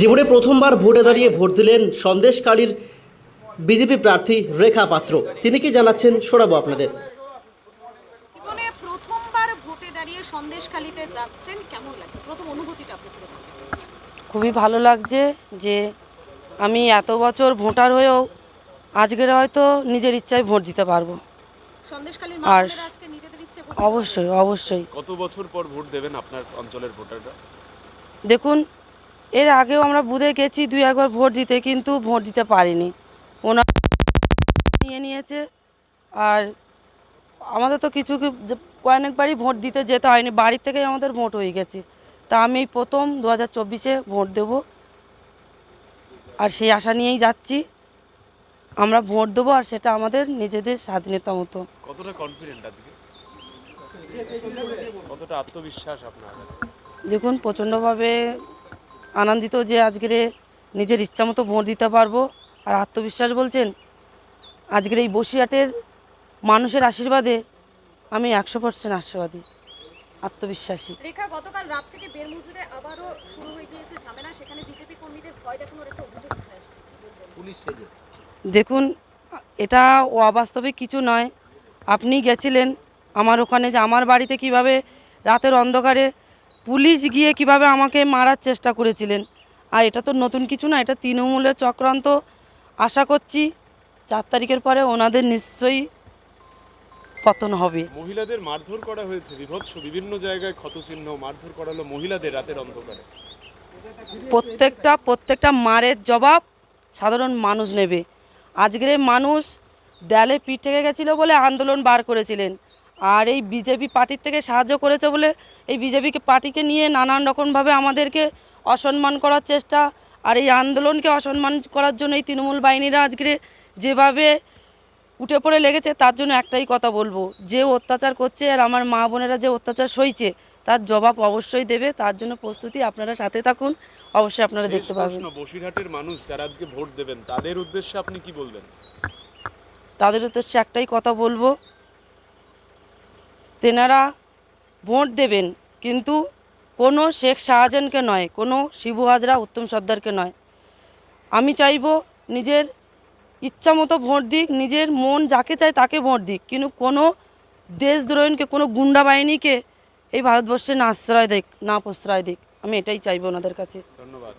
জীবনে প্রথমবার ভোটে দাঁড়িয়ে ভোট দিলেন সন্দেশকারীর বিজেপি প্রার্থী রেখা পাত্র। তিনি কি জানাচ্ছেন শোনাবো আপনাদের। জীবনে প্রথমবার ভোটে দাঁড়িয়ে সন্দেশখালিতে যাচ্ছেন কেমন লাগছে? প্রথম অনুভূতিটা আপনি তুলে ধরুন। খুবই ভালো লাগছে যে আমি এত বছর ভোটার হয়েও আজকের হয়তো নিজের ইচ্ছায় ভোট দিতে পারব। আর অবশ্যই অবশ্যই। কত বছর পর ভোট দেবেন আপনার অঞ্চলের ভোটাররা? দেখুন এর আগেও আমরা বুধে গেছি দুই একবার ভোট দিতে কিন্তু ভোট দিতে পারিনি। ওনার নিয়ে নিয়েছে আর আমাদের তো কিছু কয়েকবারই ভোট দিতে যেতে হয়নি বাড়ির থেকেই আমাদের ভোট হয়ে গেছে। তা আমি প্রথম দু হাজার চব্বিশে ভোট দেব আর সেই আশা নিয়েই যাচ্ছি। আমরা ভোট দেবো আর সেটা আমাদের নিজেদের স্বাধীনতা মতো। কতটা কনফিডেন্ট আজকে? কতটা আত্মবিশ্বাস আপনার দেখুন প্রচণ্ডভাবে আনন্দিত যে আজকের নিজের ইচ্ছা মতো ভোট দিতে পারব। আর আত্মবিশ্বাস বলছেন আজকের এই বসিরহাটের মানুষের আশীর্বাদে আমি একশো পার্সেন্ট আশীর্বাদী আত্মবিশ্বাসী। রেখা গতকাল রাত থেকে বেরমুজুরে আবারও শুরু হয়ে গিয়েছে ঝামেলা। সেখানে বিজেপি কর্মীদের ভয় দেখানোর একটা অভিযোগ উঠে আসছে। দেখুন এটা অবাস্তবিক কিছু নয়। আপনি গেছিলেন আমার ওখানে যে আমার বাড়িতে কীভাবে রাতের অন্ধকারে পুলিশ গিয়ে কীভাবে আমাকে মারার চেষ্টা করেছিলেন? আর এটা তো নতুন কিছু না এটা তৃণমূলের চক্রান্ত। আশা করছি চার তারিখের পরে ওনাদের নিশ্চয়ই পতন হবে। মহিলাদের মারধর করা হয়েছে বিভৎস বিভিন্ন জায়গায় ক্ষতচিহ্ন মারধর করা হলো মহিলাদের রাতের অন্ধকারে। প্রত্যেকটা প্রত্যেকটা মারের জবাব সাধারণ মানুষ নেবে। আজকের মানুষ দেয়ালে পিঠ থেকে গেছিল বলে আন্দোলন বার করেছিলেন। আর এই বিজেপি পার্টির থেকে সাহায্য করেছে বলে এই বিজেপিকে পার্টিকে নিয়ে নানান রকমভাবে আমাদেরকে অসম্মান করার চেষ্টা আর এই আন্দোলনকে অসম্মান করার জন্য এই তৃণমূল বাহিনীরা আজকে যেভাবে উঠে পড়ে লেগেছে তার জন্য একটাই কথা বলব। যে অত্যাচার করছে আর আমার মা বোনেরা যে অত্যাচার সইছে তার জবাব অবশ্যই দেবে। তার জন্য প্রস্তুতি আপনারা সাথে থাকুন। অবশ্যই আপনারা দেখতে পাবেন। বসিরহাটের মানুষ যারা আজকে ভোট দেবেন তাদের উদ্দেশ্যে আপনি কি বলবেন? তাদের উদ্দেশ্যে একটাই কথা বলব তেনারা ভোট দেবেন, কিন্তু কোনো শেখ শাহজাহানকে নয়, কোনো শিবু হাজরা, উত্তম সর্দারকে নয়। আমি চাইব নিজের ইচ্ছা মতো ভোট দিক, নিজের মন যাকে চায় তাকে ভোট দিক, কিন্তু কোনো দেশদ্রোহীকে, কোনো গুন্ডা বাহিনীকে এই ভারতবর্ষে না আশ্রয় দিক, না প্রশ্রয় দিক। আমি এটাই চাইব ওনাদের কাছে। ধন্যবাদ।